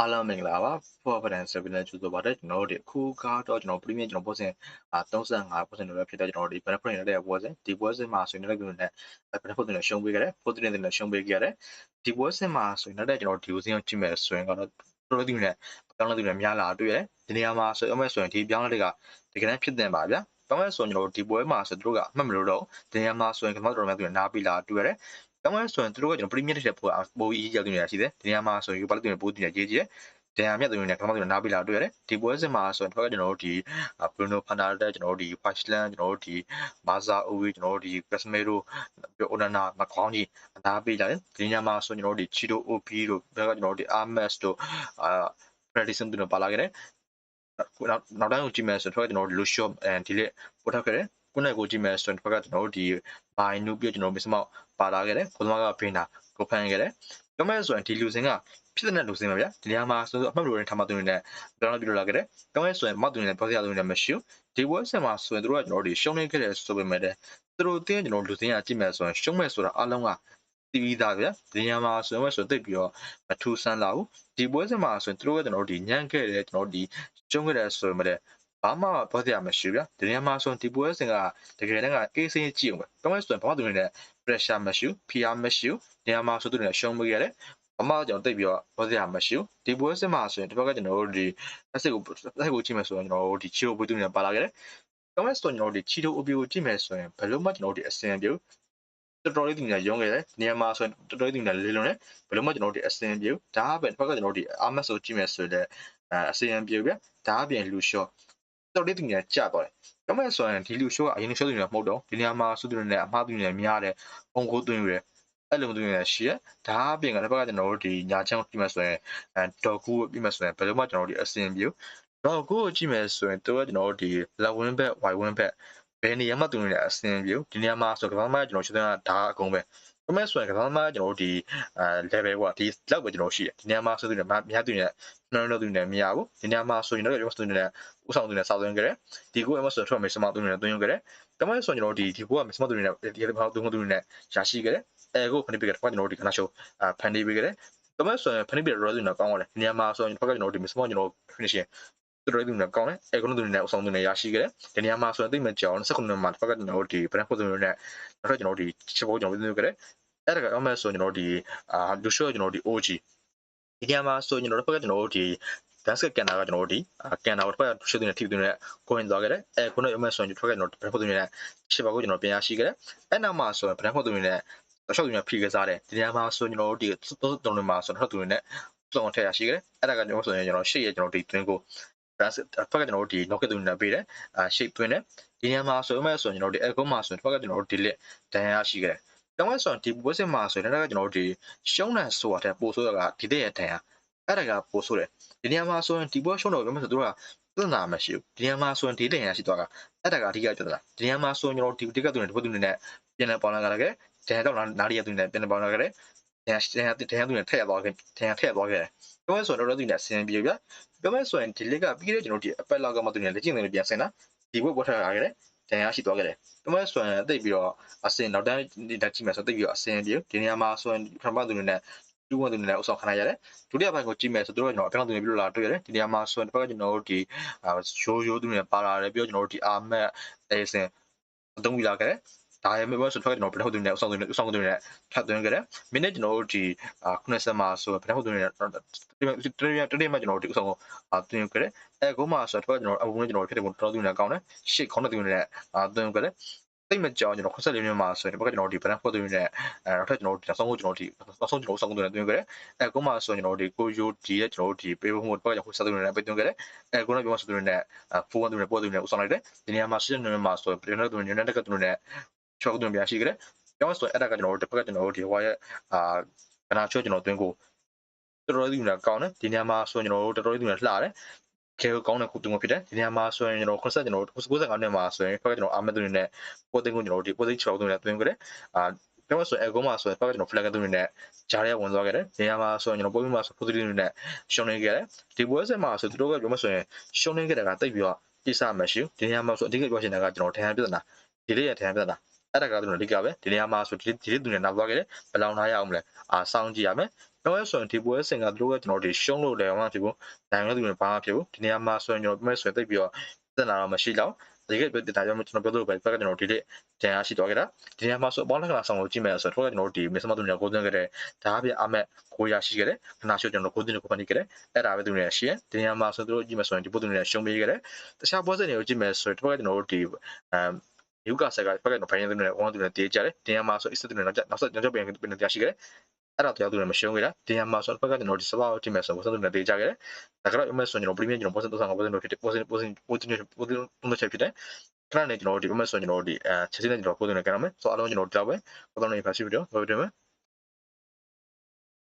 အားလုံးမင်္ဂလာပါ for balance ဆိုပြီးလည်းကြိုဆိုပါတဲ့ကျွန်တော်တို့ဒီအခုကတော့ကျွန်တော် premium ကျွန်တော်ပို့စဉ်အာ35%လို့ဖြစ်တဲ့ကျွန်တော်တို့ဒီ benefit ရတဲ့ပွဲစဉ်ဒီပွဲစဉ်မှာဆိုရင်လည်းကျွန်တော်နဲ့ benefit တွေရှုံးပေးခဲ့တယ် post တွေနဲ့ရှုံးပေးခဲ့ရတယ်ဒီပွဲစဉ်မှာဆိုရင်လည်းကျွန်တော်ဒီဥစဉ်ကိုကြည့်မယ်ဆိုရင်ကတော့တော်တော်ဒီနဲ့ပြောင်းလဲသူတွေများလာတွေ့ရတယ်ဒီနေရာမှာဆိုရင်အမေဆိုရင်ဒီပြောင်းလဲတွေကတကယ်တမ်းဖြစ်တင်ပါဗျာတောင်းလဲဆိုရင်ကျွန်တော်တို့ဒီပွဲမှာဆိုသူတို့ကအမှတ်မလို့တော့ဒီနေရာမှာဆိုရင်ကျွန်တော်တို့တော်တော်များများနားပြီးလာတွေ့ရတယ် တောင်းလဲဆိုရင်သူတို့ကကျွန်တော် premium တစ်ချက်ပို့ပို့ကြီးရောက်နေတာရှိတယ်ဒီနေရာမှာဆိုရင်ဘာလို့တင်ပို့တင်ရေးကြီးတယ်ဒန်ယာမြတ်သူတွေနဲ့ကမ္ဘာတို့နားပြီးလာတွေ့ရတယ်ဒီပွဲစဉ်မှာဆိုရင်တော့ကျွန်တော်တို့ဒီ Bruno Fernandes ကျွန်တော်တို့ဒီ Washington ကျွန်တော်တို့ဒီ Maza Owe ကျွန်တော်တို့ဒီ Casemiro ပြီး Onana မခေါင်းကြီးနားပြီးလာတယ်ဒီညမှာဆိုကျွန်တော်တို့ဒီ Chido OP တို့ဘက်ကကျွန်တော်တို့ဒီ Armas တို့အာ Predison တို့ပါလာခဲ့တယ်နောက်နောက်တိုင်းကိုကြည့်မယ်ဆိုတော့ကျွန်တော်တို့ Lucio and Delete ပို့ထားခဲ့တယ် ခုနကကိုကြည့်မယ်ဆိုရင်ဘက်ကကျွန်တော်တို့ဒီ Buy New ပြကျွန်တော် Miss Mount ပါလာခဲ့တယ်ကိုသမားက Brainer ကိုဖန်ခဲ့တယ်ပြောမယ်ဆိုရင်ဒီလူစင်ကဖြစ်တဲ့လူစင်ပါဗျာဒီနေရာမှာဆိုတော့အမှတ်လို့ရထားမှသူတွေနဲ့ပြောင်းလဲပြလို့လာခဲ့တယ်ပြောင်းလဲဆိုရင်မတ်သူတွေနဲ့ပြောစရာသူတွေနဲ့မရှိဘူးဒီဝက်ဆင်မှာဆိုရင်တို့ကကျွန်တော်တို့ရှုံးနေခဲ့တယ်ဆိုပေမဲ့လည်းသူတို့တင်းကျွန်တော်လူစင်ကကြည့်မယ်ဆိုရင်ရှုံးမဲ့ဆိုတာအလုံးကတီးပြီးသားဗျာဒီနေရာမှာဆိုရင်ဆိုသိပြီးတော့မထူးဆန်းလာဘူးဒီပွဲစဉ်မှာဆိုရင်တို့ကကျွန်တော်တို့ဒီညံ့ခဲ့တယ်ကျွန်တော်တို့ဒီရှုံးခဲ့တယ်ဆိုပေမဲ့ ဘာမှပြောစရာမရှိဘူးဗျာဒီနေရာမှာဆိုရင်ဒီပွဲစဉ်ကတကယ်တမ်းကအေးစင်းကြည့်အောင်ပဲပြောင်းလဲဆိုရင်ဘာမှသူတွေနဲ့ pressure မရှိဘူး PR မရှိဘူးနေရာမှာဆိုသူတွေနဲ့ရှုံးပေးရတယ်အမကကျွန်တော်တိတ်ပြီးတော့ပြောစရာမရှိဘူးဒီပွဲစစ်မှာဆိုရင်ဒီဘက်ကကျွန်တော်တို့ဒီလက်စစ်ကိုလက်ကိုကြည့်မယ်ဆိုရင်ကျွန်တော်တို့ဒီချီရိုပွေးသူနဲ့ပါလာခဲ့တယ်။တော့ဆိုကျွန်တော်တို့ဒီချီရိုအပီကိုကြည့်မယ်ဆိုရင်ဘယ်လိုမှကျွန်တော်တို့ဒီအစင်ပြုတော်တော်လေးတင်ညာရုံးခဲ့တယ်။နေရာမှာဆိုရင်တော်တော်လေးတင်ညာလေးလုံးနဲ့ဘယ်လိုမှကျွန်တော်တို့ဒီအစင်ပြုဒါကပဲဒီဘက်ကကျွန်တော်တို့ဒီအာမတ်ဆိုကြည့်မယ်ဆိုရင်အစင်ပြုဗျ။ဒါကပြင်လူရှော့ တော်လေးတင်ညာကျသွားတယ်။တော့ဆိုရင်ဒီလူရှော့ကအရင်ရှော့တင်ညာမဟုတ်တော့ဒီနေရာမှာစုသူတွေနဲ့အမှားသူတွေနဲ့များတယ်။ပုံကိုသွင်းရတယ်အဲ့လိုမျိုးတွေရှိရဒါအပြင်ကတစ်ဖက်ကကျွန်တော်တို့ဒီညာချောင်းကြည့်မယ်ဆိုရင်အဲဒေါ်ကူကိုကြည့်မယ်ဆိုရင်ဘယ်လိုမှကျွန်တော်တို့ဒီအစင်ပြူဒေါ်ကူကိုကြည့်မယ်ဆိုရင်တော့ကျွန်တော်တို့ဒီ left wing back right wing back ဘယ်နေရာမှာတူနေတဲ့အစင်ပြူဒီနေရာမှာဆိုကဘာမှကျွန်တော်ရှင်းတာဒါအကုန်ပဲ ဒါမဲ့ဆိုရင်ကဘာမှကျွန်တော်တို့ဒီအဲ level ကဒီလောက်ပဲကျွန်တော်ရှိတယ်ဒီနေရာမှာဆိုသူတွေများသူတွေနှောနှောသူတွေမရဘူးဒီနေရာမှာဆိုရင်တော့ကျွန်တော်တို့တွေဥဆောင်သူတွေစောက်သွင်းကြတယ်ဒီကိုအမဆိုတော့မယ်စမသူတွေသွင်းကြတယ်ဒါမဲ့ဆိုရင်ကျွန်တော်ဒီဒီကိုကမစမသူတွေနဲ့ဒီဘာသူသူတွေနဲ့ရရှိကြတယ်အဲကိုဖန်တီးပေးခဲ့တယ်ကျွန်တော်တို့ဒီခဏရှုပ်အာဖန်တီးပေးခဲ့တယ်ဒါမဲ့ဆိုရင်ဖန်တီးပေးရတော့ဒီနော်ကောင်းပါတယ်ဒီနေရာမှာဆိုရင်ဘက်ကကျွန်တော်တို့ဒီမစမောကျွန်တော် finishing သူတို့ဒီနော်ကောင်းတယ်အဲကိုတို့နဲ့အဆောင်တွေနဲ့ရရှိခဲ့တယ်ဒီနေရာမှာဆိုရင်သိမကြောင်19နှစ်မှာဘက်ကကျွန်တော်တို့ဒီ brand ဖို့တွေနဲ့နောက်ထပ်ကျွန်တော်တို့ဒီချက်ပေါ်ကျွန်တော်တို့ခဲ့တယ်အဲ့ဒါကအမှဆိုကျွန်တော်တို့ဒီအာလူရှိုးကျွန်တော်တို့ဒီ OG ဒီနေရာမှာဆိုကျွန်တော်တို့ဘက်ကကျွန်တော်တို့ဒီ basket ကန်တာကကျွန်တော်တို့ဒီကန်တာကိုတစ်ဖက်ကရှုပ်နေတဲ့ tip တွေနဲ့ကိုဝင်သွားခဲ့တယ်အဲခုနက MS ဆိုရင်ဒီထွက်ခဲ့ကျွန်တော် brand ဖို့တွေနဲ့ရှစ်ပါကိုကျွန်တော်ပြန်ရရှိခဲ့တယ်အဲ့နောက်မှာဆိုရင် brand ဖို့တွေနဲ့အရှောက်တွေနဲ့ဖိကစားတယ်ဒီနေရာမှာဆိုကျွန်တော်တို့ဒီသုံးတုံးတွေမှာဆိုတော့သူတွေနဲ့စုံထည့်ရရှိခဲ့တယ်အဲ့ဒါကကျွန်တော်ဆိုရင်ကျွန်တော်ရှေ့ရကျွန်တော်ဒီ twin ကို branch ဖက်ကကျွန်တော်တို့ဒီ knocket တွေနဲ့ပေးတယ်အာ shape သွင်းတယ်ဒီနေရာမှာဆိုရင်ဆိုရင်ကျွန်တော်ဒီ echo မှာဆိုရင်ဖက်ကကျွန်တော်တို့ delete ဒဏ်ရာရှိခဲ့တယ်တောင်းလဲဆိုရင်ဒီပွဲစစ်မှာဆိုရင်လည်းကျွန်တော်တို့ဒီရှုံးတဲ့ဆိုတာတဲ့ပို့ဆိုရကဒီတဲ့ရဒဏ်ရာအဲ့ဒါကပို့ဆိုတယ်ဒီနေရာမှာဆိုရင်ဒီပွဲရှုံးတော့ပြောမှဆိုသူတို့ကပြဿနာမရှိဘူးဒီနေရာမှာဆိုရင်ဒီတဲ့ရရှိသွားတာအဲ့ဒါကအဓိကပြဿနာဒီနေရာမှာဆိုရင်ကျွန်တော်ဒီတိကတူနဲ့ဒီဘက်တူနဲ့ပြန်လဲပေါင်းလာကြတယ်ဒန်တော့နာရီရသူနဲ့ပြန်ပေါင်းလာခဲ့တယ် ဒန်ဒန်ဒန်သူနဲ့ထည့်ရသွားခဲ့ဒန်ထည့်ရသွားခဲ့တယ်ပြောမယ်ဆိုရင်တော့သူနဲ့ဆင်းပြေပြပြောမယ်ဆိုရင်ဒီလက်ကပြီးတဲ့ကျွန်တော်ဒီအပက်လောက်ကမှသူနဲ့လက်ကျင့်နေပြန်ဆင်းတာဒီဘက်ပေါ်ထည့်လာခဲ့တယ်ဒန်ရရှိသွားခဲ့တယ်ပြောမယ်ဆိုရင်တိတ်ပြီးတော့အစင်နောက်တန်းတက်ကြည့်မယ်ဆိုတိတ်ပြီးတော့အစင်ပြေဒီနေရာမှာဆိုရင်ပထမသူနဲ့တူဝန်သူနဲ့အဆောင်ခံရရတယ်ဒုတိယပိုင်းကိုကြည့်မယ်ဆိုတော့ကျွန်တော်အပြောင်းသူနဲ့ပြလို့လာတွေ့ရတယ်ဒီနေရာမှာဆိုရင်တစ်ခါကျွန်တော်တို့ဒီရိုးရိုးသူနဲ့ပါလာတယ်ပြီးတော့ကျွန်တော်တို့ဒီအာမက်အဲစင်အသုံးပြလာခဲ့တယ် ဒါရမယ်ဘယ်ဆိုတော့ကျွန်တော်ပထမသူနဲ့အဆောင်သူနဲ့အဆောင်သူနဲ့ထပ်သွင်းခဲ့တယ်မိနစ်ကျွန်တော်တို့ဒီ90မှာဆိုပထမသူနဲ့တတိယတတိယမှာကျွန်တော်တို့ဒီအဆောင်ကိုသွင်းခဲ့တယ်အဲကုန်းမှာဆိုတော့ကျွန်တော်အဝန်းကျွန်တော်ဖြစ်တဲ့ပုံတော်သူနဲ့ကောင်းတယ်ရှစ်ခေါင်းတဲ့သူနဲ့သွင်းခဲ့တယ်တိတ်မကြောင်ကျွန်တော်84မိနစ်မှာဆိုရင်ဒီဘက်ကကျွန်တော်ဒီ brand ဖို့သွင်းနဲ့အဲနောက်ထပ်ကျွန်တော်ဒီနောက်ဆုံးကိုကျွန်တော်ဒီနောက်ဆုံးကျွန်တော်စောင်းသွင်းနဲ့သွင်းခဲ့တယ်အဲကုန်းမှာဆိုရင်ကျွန်တော်ဒီကိုယိုဒီရဲ့ကျွန်တော်ဒီ pay ဖို့ဘက်ကကျွန်တော်ဆက်သွင်းနဲ့ပေးသွင်းခဲ့တယ်အဲကုန်းကပြောဆက်သွင်းနဲ့ဖိုးဝန်းသွင်းနဲ့ပို့သွင်းနဲ့ဥဆောင်လိုက်တယ်ဒီနေရာမှာရှစ်မိနစ်မှာဆိုရင် brand သွင်းနဲ့တက်ကသွင်းနဲ့ ချောက်သွင်းပြရှိခဲ့တယ်ပြောင်းဆိုအဲ့ဒါကကျွန်တော်တို့တစ်ဖက်ကကျွန်တော်တို့ဒီဟိုရဲ့အာကနာချောကျွန်တော်သွင်းကိုတော်တော်လေးယူနေကောင်းတယ်ဒီနေရာမှာဆိုရင်ကျွန်တော်တို့တော်တော်လေးယူနေလှတယ်ခဲကောင်းတဲ့ခုတုံးဖြစ်တယ်ဒီနေရာမှာဆိုရင်ကျွန်တော် concept ကျွန်တော်95နှစ်မှာဆိုရင်ဖက်ကကျွန်တော်အာမက်သွင်းနဲ့ပိုသိန်းကိုကျွန်တော်တို့ဒီပိုသိန်း6သွင်းနဲ့သွင်းကြတယ်အာပြောလို့ဆိုရင်အကုန်းမှာဆိုရင်ဖက်ကကျွန်တော် flag သွင်းနဲ့ဂျားရဲဝင်သွားခဲ့တယ်နေရာမှာဆိုရင်ကျွန်တော်ပိုပြီးမှဆိုပိုသိန်းနဲ့ရှုံးနေခဲ့တယ်ဒီပွဲစဉ်မှာဆိုသူတို့ကပြောမှဆိုရင်ရှုံးနေခဲ့တာကတိတ်ပြီးတော့ကိစ္စမရှိဘူးဒီနေရာမှာဆိုအဓိကပြောချင်တာကကျွန်တော်ထန်ပြဿနာဒီလေးရထန်ပြဿနာ အဲ့ဒါကတော့အဓိကပဲဒီနေရာမှာဆိုဒီဒီသူနဲ့နောက်သွားခဲ့တယ်ဘယ်လောက်နားရအောင်မလဲအာစောင်းကြည့်ရမယ်တော့ဆိုရင်ဒီပွဲစဉ်ကတို့ကကျွန်တော်တို့ရှုံးလို့လည်းမဖြစ်ဘူးနိုင်လို့သူတွေဘာမှဖြစ်ဘူးဒီနေရာမှာဆိုရင်ကျွန်တော်မဲ့ဆိုရင်တိတ်ပြီးတော့တက်လာတော့မရှိတော့ဒီကပြတာကြောင့်ကျွန်တော်ပြောလို့ပဲဘက်ကကျွန်တော်ဒီလေးတန်အားရှိတော့ခဲ့တာဒီနေရာမှာဆိုဘောလက်ကလာဆောင်ကိုကြည့်မယ်ဆိုတော့ကျွန်တော်တို့ဒီမစ္စမတူညာကိုသွင်းခဲ့တဲ့ဒါအပြအမက်ကိုရရှိခဲ့တယ်ခဏရှိကျွန်တော်ကိုသွင်းကိုဖန်တီးခဲ့တယ်အဲ့ဒါပဲသူတွေရှိရင်ဒီနေရာမှာဆိုတို့ကြည့်မယ်ဆိုရင်ဒီပုတ်သူတွေရှုံးပေးခဲ့တယ်တခြားပွဲစဉ်တွေကိုကြည့်မယ်ဆိုတော့ဘက်ကကျွန်တော်တို့ဒီအမ် ယူကာဆက်ကဘက်ကကျွန်တော်ဖိုင်နေတယ်ဝန်တူတွေတေးကြတယ်ဒီနေရာမှာဆိုအစ်စတူတွေနောက်နောက်ဆက်ကျွန်တော်ပြန်ပြန်တရားရှိခဲ့တယ်အဲ့တော့တရားသူတွေမရှုံးခဲ့တာဒီနေရာမှာဆိုဘက်ကကျွန်တော်ဒီစပါးကြည့်မယ်ဆိုတော့ဆက်သူတွေတေးကြခဲ့တယ်ဒါကတော့ MS ဆိုကျွန်တော် premium ကျွန်တော် percent 35%လို့ဖြစ်တယ် percent percent percent percent ချက်ဖြစ်တယ်ခဏနေကျွန်တော်ဒီ MS ဆိုကျွန်တော်ဒီအဲချက်ချင်းနဲ့ကျွန်တော်ပို့နေကြရမယ်ဆိုတော့အားလုံးကျွန်တော်ဒီတော့ပဲပတ်တော်နေပါရှိပြီးတော့ပြောပြတယ်မယ်